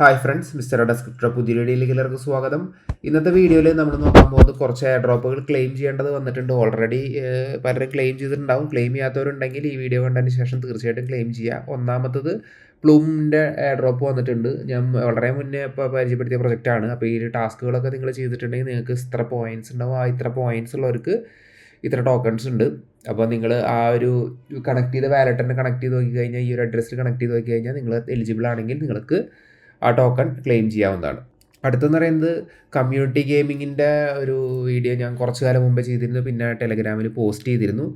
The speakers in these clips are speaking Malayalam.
ഹായ് ഫ്രണ്ട്സ് മിസ്റ്റർ ഡെസ്ക്രിപ്റ്റർ പുതിയ വീഡിയോയിലേക്ക് എല്ലാവർക്കും സ്വാഗതം. ഇന്നത്തെ വീഡിയോയിൽ നമ്മൾ നോക്കാൻ പോകുന്നത് കുറച്ച് എയർ ഡ്രോപ്പുകൾ ക്ലെയിം ചെയ്യേണ്ടത് വന്നിട്ടുണ്ട്. ഓൾറെഡി പലരും ക്ലെയിം ചെയ്തിട്ടുണ്ടാവും. ക്ലെയിം ചെയ്യാത്തവരുണ്ടെങ്കിൽ ഈ വീഡിയോ കണ്ടതിന് ശേഷം തീർച്ചയായിട്ടും ക്ലെയിം ചെയ്യുക ഒന്നാമത്തത് പ്ലൂമിന്റെ എയർ ഡ്രോപ്പ് വന്നിട്ടുണ്ട്. ഞാൻ വളരെ മുന്നേ ഇപ്പോൾ പരിചയപ്പെടുത്തിയ പ്രൊജക്റ്റാണ് അപ്പോൾ ഈ ടാസ്കുകളൊക്കെ നിങ്ങൾ ചെയ്തിട്ടുണ്ടെങ്കിൽ നിങ്ങൾക്ക് ഇത്ര പോയിന്റ്സ് ഉണ്ടാവും. ആ ഇത്ര പോയിന്റ്സ് ഉള്ളവർക്ക് ഇത്ര ടോക്കൺസ് ഉണ്ട്. അപ്പോൾ നിങ്ങൾ ആ ഒരു കണക്ട് ചെയ്ത വാലറ്റിനെ കണക്ട് ചെയ്ത് നോക്കി കഴിഞ്ഞാൽ ഈ ഒരു അഡ്രസ്സിൽ കണക്ട് ചെയ്ത് നോക്കി കഴിഞ്ഞാൽ നിങ്ങൾ എലിജിബിൾ ആണെങ്കിൽ നിങ്ങൾക്ക് ആ ടോക്കൺ ക്ലെയിം ചെയ്യാവുന്നതാണ്. അടുത്തെന്ന് പറയുന്നത് കമ്മ്യൂണിറ്റി ഗെയിമിങ്ങിന്റെ ഒരു വീഡിയോ ഞാൻ കുറച്ച് കാലം മുമ്പേ ചെയ്തിരുന്നു. പിന്നെ ടെലഗ്രാമിൽ പോസ്റ്റ് ചെയ്തിരുന്നു.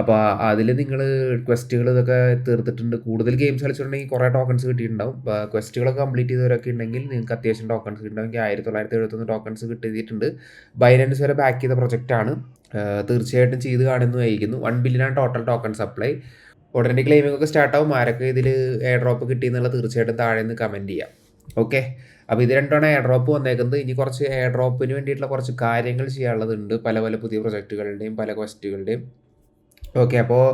അപ്പോൾ അതിൽ നിങ്ങൾ ക്വസ്റ്റുകൾ ഇതൊക്കെ തീർത്തിട്ടുണ്ട്. കൂടുതൽ ഗെയിംസ് കളിച്ചിട്ടുണ്ടെങ്കിൽ കുറേ ടോക്കൺസ് കിട്ടിയിട്ടുണ്ടാവും. ക്വസ്റ്റുകളൊക്കെ കംപ്ലീറ്റ് ചെയ്തവരൊക്കെ ഉണ്ടെങ്കിൽ നിങ്ങൾക്ക് അത്യാവശ്യം ടോക്കൺസ് കിട്ടണമെങ്കിൽ ആയിരത്തി തൊള്ളായിരത്തി എഴുപത്തൊന്ന് ടോക്കൺസ് കിട്ടിയിട്ടുണ്ട്. ബൈനൻസ് വരെ ബാക്ക് ചെയ്ത പ്രൊജക്റ്റാണ് തീർച്ചയായിട്ടും ചെയ്ത് കാണുന്നതായിരിക്കുന്നു. വൺ ബില്യനാണ് ടോട്ടൽ ടോക്കൺ സപ്ലൈ ഉടനെ ക്ലെയിമിംഗ് ഒക്കെ സ്റ്റാർട്ടാവും ആരൊക്കെ ഇതിൽ എയർ ഡ്രോപ്പ് കിട്ടിയെന്നുള്ള തീർച്ചയായിട്ടും താഴെ നിന്ന് കമന്റ് ചെയ്യാം. ഓക്കെ അപ്പോൾ ഇത് രണ്ടാണ് എയർ ഡ്രോപ്പ് വന്നേക്കുന്നത്. ഇനി കുറച്ച് എയർ ഡ്രോപ്പിന് വേണ്ടിയിട്ടുള്ള കുറച്ച് കാര്യങ്ങൾ ചെയ്യാനുള്ളതുണ്ട്. പല പല പുതിയ പ്രൊജക്റ്റുകളുടെയും പല ക്വസ്റ്റുകളുടെയും ഓക്കെ അപ്പോൾ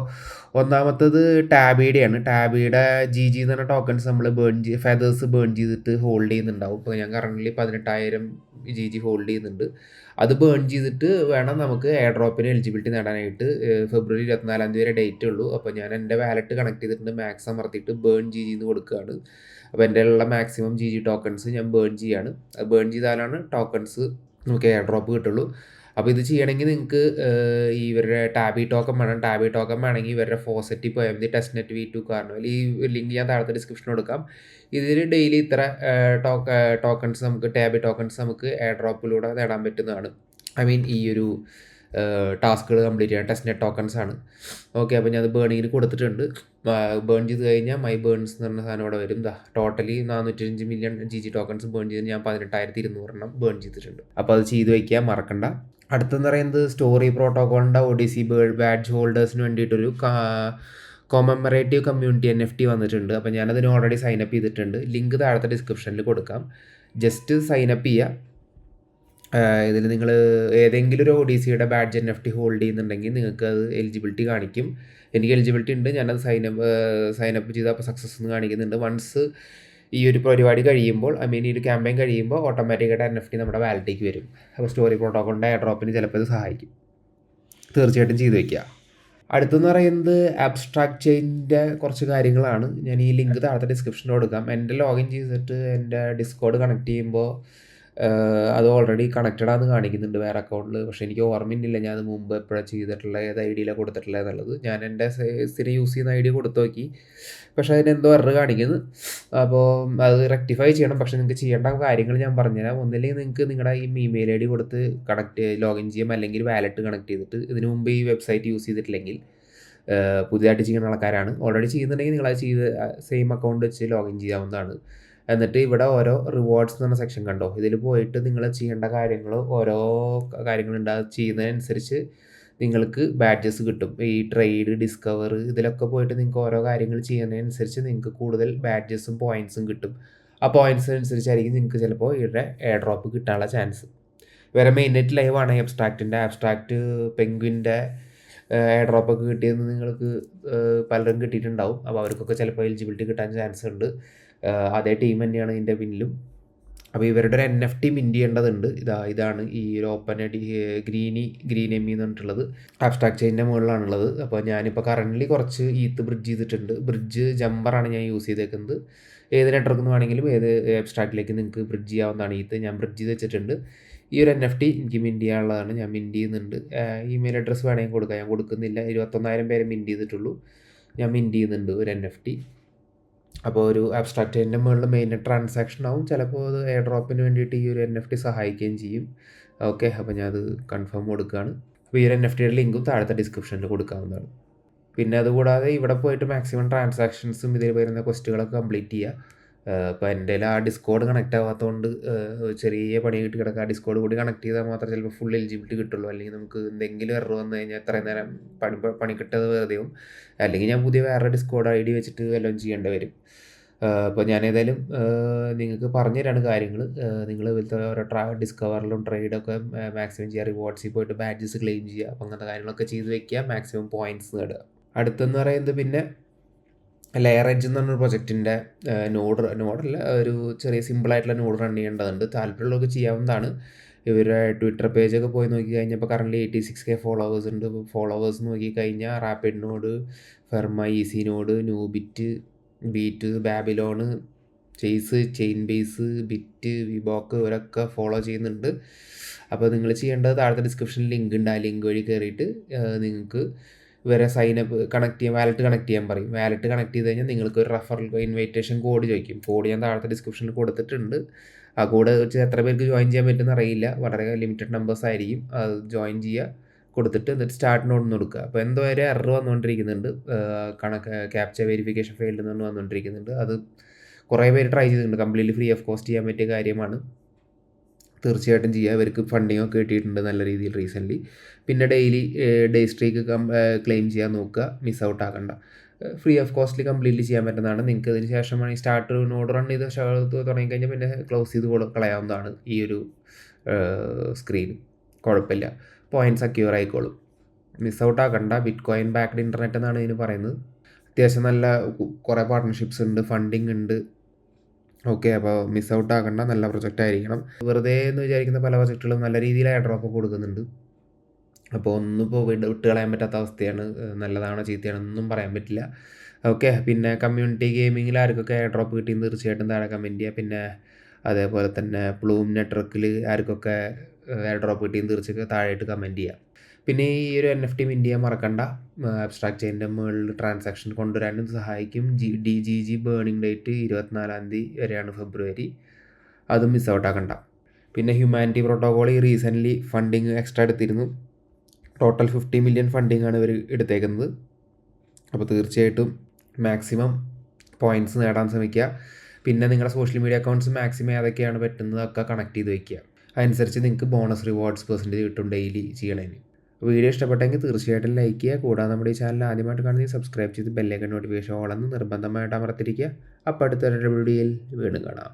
ഒന്നാമത്തത് ടാബിയുടെയാണ് ടാബിയുടെ ജി ജി എന്ന് പറഞ്ഞ ടോക്കൺസ് നമ്മൾ ബേൺ ചെയ്ത് ഫെതേഴ്സ് ബേൺ ചെയ്തിട്ട് ഹോൾഡ് ചെയ്യുന്നുണ്ടാവും. ഇപ്പോൾ ഞാൻ കറന്റ് പതിനെട്ടായിരം ജി ജി ഹോൾഡ് ചെയ്യുന്നുണ്ട്. അത് ബേൺ ചെയ്തിട്ട് വേണം നമുക്ക് എയർ ഡ്രോപ്പിന് എലിജിബിലിറ്റി നേടാനായിട്ട്. ഫെബ്രുവരി ഇരുപത്തിനാലാം തീയതി വരെ ഡേറ്റ് ഉള്ളൂ. അപ്പോൾ ഞാൻ എന്റെ വാലറ്റ് കണക്ട് ചെയ്തിട്ടുണ്ട്. മാക്സ് അമർത്തിയിട്ട് ബേൺ ജി ജി എന്ന് കൊടുക്കുകയാണ്. അപ്പോൾ എന്റെ ഉള്ള മാക്സിമം ജി ജി ടോക്കൺസ് ഞാൻ ബേൺ ചെയ്യാണ്. അത് ബേൺ ചെയ്താലാണ് ടോക്കൺസ് നമുക്ക് എയർ ഡ്രോപ്പ് കിട്ടുള്ളൂ. അപ്പോൾ ഇത് ചെയ്യണമെങ്കിൽ നിങ്ങൾക്ക് ഇവരുടെ ടാബി ടോക്കൺ വേണം. ടാബി ടോക്കൺ വേണമെങ്കിൽ ഇവരുടെ ഫോസറ്റിൽ പോയാൽ മതി. ടെസ്റ്റ് നെറ്റ് വി ടു കാരണം ഈ ലിങ്ക് ഞാൻ താഴത്തെ ഡിസ്ക്രിപ്ഷൻ കൊടുക്കാം. ഇതിൽ ഡെയിലി ഇത്ര ടോക്ക ടോക്കൺസ് നമുക്ക് ടാബി ടോക്കൺസ് നമുക്ക് എയർ ഡ്രോപ്പിലൂടെ നേടാൻ പറ്റുന്നതാണ്. ഐ മീൻ ഈ ഒരു ടാസ്കുകൾ കംപ്ലീറ്റ് ചെയ്യാൻ ടെസ്റ്റ് നെറ്റ് ടോക്കൺസ് ആണ്. ഓക്കെ അപ്പോൾ ഞാൻ ബേണിങ്ങിന് കൊടുത്തിട്ടുണ്ട്. ബേൺ ചെയ്ത് കഴിഞ്ഞാൽ മൈ ബേൺസ് എന്ന് പറഞ്ഞ സാധനം ഇവിടെ വരും. ദാ totally നാനൂറ്റഞ്ച് million G G tokens burn ചെയ്ത് ഞാൻ പതിനെട്ടായിരത്തി ഇരുന്നൂറെണ്ണം ബേൺ ചെയ്തിട്ടുണ്ട്. അപ്പോൾ അത് ചെയ്ത് വയ്ക്കുക മറക്കണ്ട. അടുത്തെന്ന് പറയുന്നത് സ്റ്റോറി പ്രോട്ടോകോളിന്റെ ഒഡിസി ബേർഡ് ബാഡ്ജ് ഹോൾഡേഴ്സിന് വേണ്ടിയിട്ടൊരു commemorative community N F T വന്നിട്ടുണ്ട്. അപ്പോൾ ഞാനതിന് ഓൾറെഡി സൈനപ്പ് ചെയ്തിട്ടുണ്ട്. ലിങ്ക് താഴത്തെ ഡിസ്ക്രിപ്ഷനിൽ കൊടുക്കാം. ജസ്റ്റ് സൈനപ്പ് ചെയ്യുക ഇതിൽ നിങ്ങൾ ഏതെങ്കിലും ഒരു ഒ ഡി സിയുടെ badge N F T hold ചെയ്യുന്നുണ്ടെങ്കിൽ നിങ്ങൾക്ക് അത് എലിജിബിലിറ്റി കാണിക്കും. എനിക്ക് എലിജിബിലിറ്റി ഉണ്ട്. ഞാനത് സൈനപ്പ് സൈനപ്പ് ചെയ്ത് അപ്പോൾ സക്സസ് എന്ന് കാണിക്കുന്നുണ്ട്. വൺസ് ഈ ഒരു പരിപാടി കഴിയുമ്പോൾ ഐ മീൻ ഈ ഒരു ക്യാമ്പയിൻ കഴിയുമ്പോൾ ഓട്ടോമാറ്റിക്കായിട്ട് എൻ എഫ് ടി നമ്മുടെ വാലറ്റിലേക്ക് വരും. അപ്പോൾ സ്റ്റോറി പ്രോട്ടോക്കോളിന്റെ എയർ ഡ്രോപ്പിന് ചിലപ്പോൾ ഇത് സഹായിക്കും. തീർച്ചയായിട്ടും ചെയ്തു വയ്ക്കുക. അടുത്തെന്ന് പറയുന്നത് ആബ്സ്ട്രാക്ട് ചെയിന്റെ കുറച്ച് കാര്യങ്ങളാണ്. ഞാൻ ഈ ലിങ്ക് താഴത്തെ ഡിസ്ക്രിപ്ഷനിൽ കൊടുക്കാം. എന്റെ ലോഗിൻ ചെയ്തിട്ട് എന്റെ ഡിസ്കോഡ് കണക്ട് ചെയ്യുമ്പോൾ അത് ഓൾറെഡി കണക്റ്റഡ് ആണെന്ന് കാണിക്കുന്നുണ്ട് വേറെ അക്കൗണ്ടിൽ പക്ഷേ എനിക്ക് ഓർമ്മയില്ല ഞാൻ അത് മുമ്പ് എപ്പോഴാണ് ചെയ്തിട്ടുള്ള ഏത് ഐ ഡിയിലാണ് കൊടുത്തിട്ടുള്ളത് എന്നുള്ളത്. ഞാൻ എന്റെ സ്ഥിരം യൂസ് ചെയ്യുന്ന ഐ ഡി കൊടുത്തു നോക്കി. പക്ഷേ അതിനെന്തോ എറർ കാണിക്കുന്നു. അപ്പോൾ അത് റെക്ടിഫൈ ചെയ്യണം. പക്ഷേ നിങ്ങൾക്ക് ചെയ്യേണ്ട കാര്യങ്ങൾ ഞാൻ പറഞ്ഞുതരാം. ഒന്നില്ലെങ്കിൽ നിങ്ങൾക്ക് നിങ്ങളുടെ ഈ ഇമെയിൽ ഐ ഡി കൊടുത്ത് കണക്ട് ലോഗിൻ ചെയ്യാം. അല്ലെങ്കിൽ വാലറ്റ് കണക്ട് ചെയ്തിട്ട്. ഇതിനു മുമ്പ് ഈ വെബ്സൈറ്റ് യൂസ് ചെയ്തിട്ടില്ലെങ്കിൽ പുതിയതായിട്ട് ചെയ്യുന്ന ആൾക്കാരാണ്. ഓൾറെഡി ചെയ്യുന്നുണ്ടെങ്കിൽ നിങ്ങളത് ചെയ്ത് സെയിം അക്കൗണ്ട് വെച്ച് ലോഗിൻ ചെയ്യാവുന്നതാണ്. എന്നിട്ട് ഇവിടെ ഓരോ റിവാർഡ്സ് എന്ന് പറഞ്ഞ സെക്ഷൻ കണ്ടോ? ഇതിൽ പോയിട്ട് നിങ്ങൾ ചെയ്യേണ്ട കാര്യങ്ങൾ ഓരോ കാര്യങ്ങളുണ്ട് അത് ചെയ്യുന്നതിനനുസരിച്ച് നിങ്ങൾക്ക് ബാഡ്ജസ് കിട്ടും. ഈ ട്രേഡ് ഡിസ്കവർ ഇതിലൊക്കെ പോയിട്ട് നിങ്ങൾക്ക് ഓരോ കാര്യങ്ങൾ ചെയ്യുന്നതിനനുസരിച്ച് നിങ്ങൾക്ക് കൂടുതൽ ബാഡ്ജസും പോയിൻസും കിട്ടും. ആ പോയിൻസ് അനുസരിച്ചായിരിക്കും നിങ്ങൾക്ക് ചിലപ്പോൾ ഇവിടെ എയർ ഡ്രോപ്പ് കിട്ടാനുള്ള ചാൻസ് വേറെ മെയിൻ നെറ്റ് ലൈവ് ആണ് അബ്സ്ട്രാക്റ്റിന്റെ അബ്സ്ട്രാക്റ്റ് പെങ്കുവിന്റെ എയർ ഡ്രോപ്പൊക്കെ കിട്ടിയെന്ന് നിങ്ങൾക്ക് പലരും കിട്ടിയിട്ടുണ്ടാവും. അപ്പോൾ അവർക്കൊക്കെ ചിലപ്പോൾ എലിജിബിലിറ്റി കിട്ടാൻ ചാൻസ് ഉണ്ട്. അതേ ടീം തന്നെയാണ് ഇതിന്റെ പിന്നിലും. അപ്പോൾ ഇവരുടെ ഒരു എൻ എഫ് ടി മിന്റ് ചെയ്യേണ്ടതുണ്ട് ഇതാ ഇതാണ് ഈ ഒരു ഓപ്പൺ ഡി ഗ്രീനി ഗ്രീൻ എമ്മി എന്ന് പറഞ്ഞിട്ടുള്ളത്. അബ്സ്ട്രാക്ട് ചെയിന്റെ മുകളിലാണുള്ളത്. അപ്പോൾ ഞാനിപ്പോൾ കറന്റ്ലി കുറച്ച് ഈത്ത് ബ്രിഡ്ജ് ചെയ്തിട്ടുണ്ട്. ബ്രിഡ്ജ് ജമ്പറാണ് ഞാൻ യൂസ് ചെയ്തേക്കുന്നത്. ഏത് നെറ്റ്വർക്ക് നിന്ന് വേണമെങ്കിലും ഏത് ആബ്സ്ട്രാക്റ്റിലേക്ക് നിങ്ങൾക്ക് ബ്രിഡ്ജ് ചെയ്യാവുന്നതാണ് ഈത്ത് ഞാൻ ബ്രിഡ്ജ് ചെയ്ത് വെച്ചിട്ടുണ്ട്. ഈ ഒരു എൻ എഫ് ടി എനിക്ക് മിന്റ് ചെയ്യാനുള്ളതാണ് ഞാൻ മിന്റ് ചെയ്യുന്നുണ്ട്. ഇമെയിൽ അഡ്രസ്സ് വേണമെങ്കിൽ കൊടുക്കാം. ഞാൻ കൊടുക്കുന്നില്ല. ഇരുപത്തൊന്നായിരം പേരെ മിന്റ് ചെയ്തിട്ടുള്ളൂ. ഞാൻ മിന്റ് ചെയ്യുന്നുണ്ട് ഒരു എൻ എഫ് ടി അപ്പോൾ ഒരു അബ്സ്ട്രാക്റ്റിന്റെ മുകളിൽ മെയിൻ ട്രാൻസാക്ഷൻ ആവും. ചിലപ്പോൾ അത് എയർ ഡ്രോപ്പിന് വേണ്ടിയിട്ട് ഈ ഒരു എൻ എഫ് ടി സഹായിക്കുകയും ചെയ്യും. ഓക്കെ അപ്പോൾ ഞാൻ അത് കൺഫേം കൊടുക്കുകയാണ്. അപ്പോൾ ഈ ഒരു എൻ എഫ് ടിയുടെ ലിങ്കും താഴത്തെ ഡിസ്ക്രിപ്ഷനിൽ കൊടുക്കാവുന്നതാണ്. പിന്നെ അതുകൂടാതെ ഇവിടെ പോയിട്ട് മാക്സിമം ട്രാൻസാക്ഷൻസും ഇതിൽ വരുന്ന ക്വസ്റ്റുകളൊക്കെ കംപ്ലീറ്റ് ചെയ്യുക. ഇപ്പോൾ എന്റെ ആ ഡിസ്കോഡ് കണക്റ്റ് ആവാത്തതുകൊണ്ട് ചെറിയ പണി കിട്ടി കിടക്കുക ആ ഡിസ്കോഡ് കൂടി കണക്ട് ചെയ്താൽ മാത്രമേ ചിലപ്പോൾ ഫുൾ എലിജിബിലിറ്റി കിട്ടുള്ളൂ. അല്ലെങ്കിൽ നമുക്ക് എന്തെങ്കിലും എറർ വന്നു കഴിഞ്ഞാൽ എത്ര നേരം പണി പണി കിട്ടത് വെറുതെയും അല്ലെങ്കിൽ ഞാൻ പുതിയ വേറെ ഡിസ്കോഡ് ഐ ഡി വെച്ചിട്ട് വല്ലതും ചെയ്യേണ്ടി വരും. അപ്പോൾ ഞാൻ ഏതായാലും നിങ്ങൾക്ക് പറഞ്ഞു തരാണ് കാര്യങ്ങൾ. നിങ്ങൾ ഇവിടുത്തെ ഓരോ ട്രാ ഡിസ്കവറിലും ട്രേഡൊക്കെ മാക്സിമം ചെയ്യുക റിവാർഡ്സിൽ പോയിട്ട് ബാഡ്ജസ് ക്ലെയിം ചെയ്യുക അപ്പോൾ അങ്ങനത്തെ കാര്യങ്ങളൊക്കെ ചെയ്ത് വെക്കുക. മാക്സിമം പോയിന്റ്സ് നേടുക. അടുത്തെന്ന് പറയുന്നത് പിന്നെ ലെയർ എഡ്ജ് എന്ന് പറഞ്ഞൊരു പ്രൊജക്റ്റിന്റെ നോഡ് നോഡല്ല ഒരു ചെറിയ സിമ്പിളായിട്ടുള്ള നോഡ് റൺ ചെയ്യേണ്ടതുണ്ട്. താല്പര്യമുള്ളവർക്ക് ചെയ്യാവുന്നതാണ്. ഇവരുടെ ട്വിറ്റർ പേജൊക്കെ പോയി നോക്കി കഴിഞ്ഞപ്പോൾ current eighty six K followers ഉണ്ട്. ഫോളോവേഴ്സ് നോക്കി കഴിഞ്ഞാൽ rapid node Ferma easy node Nubit beat Babylon chase chain base bit വിബോക്ക് ഇവരൊക്കെ ഫോളോ ചെയ്യുന്നുണ്ട്. അപ്പോൾ നിങ്ങൾ ചെയ്യേണ്ടത് താഴത്തെ ഡിസ്ക്രിപ്ഷനിൽ ലിങ്ക് ഉണ്ട്. ആ ലിങ്ക് വഴി കയറിയിട്ട് നിങ്ങൾക്ക് ഇവരെ സൈനപ്പ് കണക്ട് ചെയ്യാൻ വാലറ്റ് കണക്ട് ചെയ്യാൻ പറയും. വാലറ്റ് കണക്ട് ചെയ്ത് കഴിഞ്ഞാൽ നിങ്ങൾക്ക് ഒരു റഫറൽ ഇൻവൈറ്റേഷൻ കോഡ് ചോദിക്കും. കോഡ് ഞാൻ താഴത്തെ ഡിസ്ക്രിപ്ഷനിൽ കൊടുത്തിട്ടുണ്ട്. ആ കോഡ് വെച്ച് എത്ര പേർക്ക് ജോയിൻ ചെയ്യാൻ പറ്റുമെന്ന് അറിയില്ല. വളരെ ലിമിറ്റഡ് നമ്പേഴ്സ് ആയിരിക്കും. അത് ജോയിൻ ചെയ്യുക കൊടുത്തിട്ട് എന്നിട്ട് സ്റ്റാർട്ട് നോട്ട് കൊടുക്കുക അപ്പോൾ എന്തോ ഒരു എറർ വന്നുകൊണ്ടിരിക്കുന്നുണ്ട്. കണക്ക് ക്യാപ്ചർ വെരിഫിക്കേഷൻ ഫെയിൽഡ് എന്ന് വന്നുകൊണ്ടിരിക്കുന്നുണ്ട്. അത് കുറേ പേര് ട്രൈ ചെയ്തിട്ടുണ്ട്. കംപ്ലീറ്റ്ലി ഫ്രീ ഓഫ് കോസ്റ്റ് ചെയ്യാൻ പറ്റിയ കാര്യമാണ്. തീർച്ചയായിട്ടും ചെയ്യുക ഇവർക്ക് ഫണ്ടിങ് ഒക്കെ കിട്ടിയിട്ടുണ്ട് നല്ല രീതിയിൽ റീസെന്റ്ലി പിന്നെ ഡെയിലി ഡേ സ്ട്രീക്ക് ക്ലെയിം ചെയ്യാൻ നോക്കുക. മിസ് ഔട്ട് ആക്കണ്ട. ഫ്രീ ഓഫ് കോസ്റ്റിൽ കംപ്ലീറ്റ്ലി ചെയ്യാൻ പറ്റുന്നതാണ്. നിങ്ങൾക്ക് അതിന് ശേഷം വേണമെങ്കിൽ സ്റ്റാർട്ട് നോഡ് റൺ ചെയ്ത് തുടങ്ങിക്കഴിഞ്ഞാൽ പിന്നെ ക്ലോസ് ചെയ്ത് കളയാവുന്നതാണ് ഈ ഒരു സ്ക്രീൻ കുഴപ്പമില്ല പോയിന്റ് സെക്യൂർ ആയിക്കോളും. മിസ് ഔട്ട് ആക്കണ്ട. ബിറ്റ് കോയിൻ ബാക്ക്ഡ് ഇന്റർനെറ്റ് എന്നാണ് ഇതിന് പറയുന്നത്. അത്യാവശ്യം നല്ല കുറേ പാർട്ട്ണർഷിപ്സ് ഉണ്ട് ഫണ്ടിങ് ഉണ്ട്. ഓക്കെ അപ്പോൾ മിസ് ഔട്ട് ആകേണ്ട നല്ല പ്രൊജക്റ്റ് ആയിരിക്കണം. വെറുതെ എന്ന് വിചാരിക്കുന്ന പല പ്രൊജക്റ്റുകളും നല്ല രീതിയിൽ ഡ്രോപ്പ് കൊടുക്കുന്നുണ്ട്. അപ്പോൾ ഒന്നിപ്പോൾ വിട്ട് വിട്ട് കളയാൻ പറ്റാത്ത അവസ്ഥയാണ്. നല്ലതാണോ ചീത്തയാണോ ഒന്നും പറയാൻ പറ്റില്ല. ഓക്കെ പിന്നെ കമ്മ്യൂണിറ്റി ഗെയിമിങ്ങിൽ ആർക്കൊക്കെ ഡ്രോപ്പ് കിട്ടിയെന്ന് തീർച്ചയായിട്ടും താഴെ കമന്റ് ചെയ്യുക പിന്നെ അതേപോലെ തന്നെ പ്ലൂം നെറ്റ്വർക്കിൽ ആർക്കൊക്കെ ഡ്രോപ്പ് കിട്ടിയെന്ന് തീർച്ചയായിട്ടും താഴെയായിട്ട് കമന്റ് ചെയ്യുക പിന്നെ ഈ ഒരു എൻ എഫ് ടി ഇന്ത്യ മറക്കണ്ട. അബ്സ്ട്രാക്ട് ചെയിന്റെ മുകളിൽ ട്രാൻസാക്ഷൻ കൊണ്ടുവരാനും സഹായിക്കും. G D G G burning date ഇരുപത്തിനാലാം തീയതി വരെയാണ് ഫെബ്രുവരി. അതും മിസ് ഔട്ട് ആക്കണ്ട. പിന്നെ ഹ്യൂമാനിറ്റി പ്രോട്ടോകോൾ ഈ റീസെന്റ്ലി ഫണ്ടിങ് എക്സ്ട്രാ എടുത്തിരുന്നു. ടോട്ടൽ ഫിഫ്റ്റി മില്യൺ ഫണ്ടിങ് ആണ് ഇവർ എടുത്തേക്കുന്നത്. അപ്പോൾ തീർച്ചയായിട്ടും മാക്സിമം പോയിന്റ്സ് നേടാൻ ശ്രമിക്കുക. പിന്നെ നിങ്ങളുടെ സോഷ്യൽ മീഡിയ അക്കൗണ്ട്സ് മാക്സിമം ഏതൊക്കെയാണ് പറ്റുന്നതൊക്കെ കണക്ട് ചെയ്ത് വയ്ക്കുക അതനുസരിച്ച് നിങ്ങൾക്ക് ബോണസ് റിവാർഡ്സ് പെർസെന്റേജ് കിട്ടും ഡെയിലി ചെയ്യണതിന് വീഡിയോ ഇഷ്ടപ്പെട്ടെങ്കിൽ തീർച്ചയായിട്ടും ലൈക്ക് ചെയ്യുക. കൂടാതെ നമ്മുടെ ഈ ചാനൽ ആദ്യമായിട്ട് കാണുന്നെങ്കിൽ സബ്സ്ക്രൈബ് ചെയ്ത് ബെല്ലൈക്കൺ നോട്ടിഫിക്കേഷൻ ഓളെന്ന് നിർബന്ധമായിട്ട് അമർത്തിരിക്കുക അപ്പോൾ അടുത്ത വീഡിയോയിൽ വീണ്ടും കാണാം.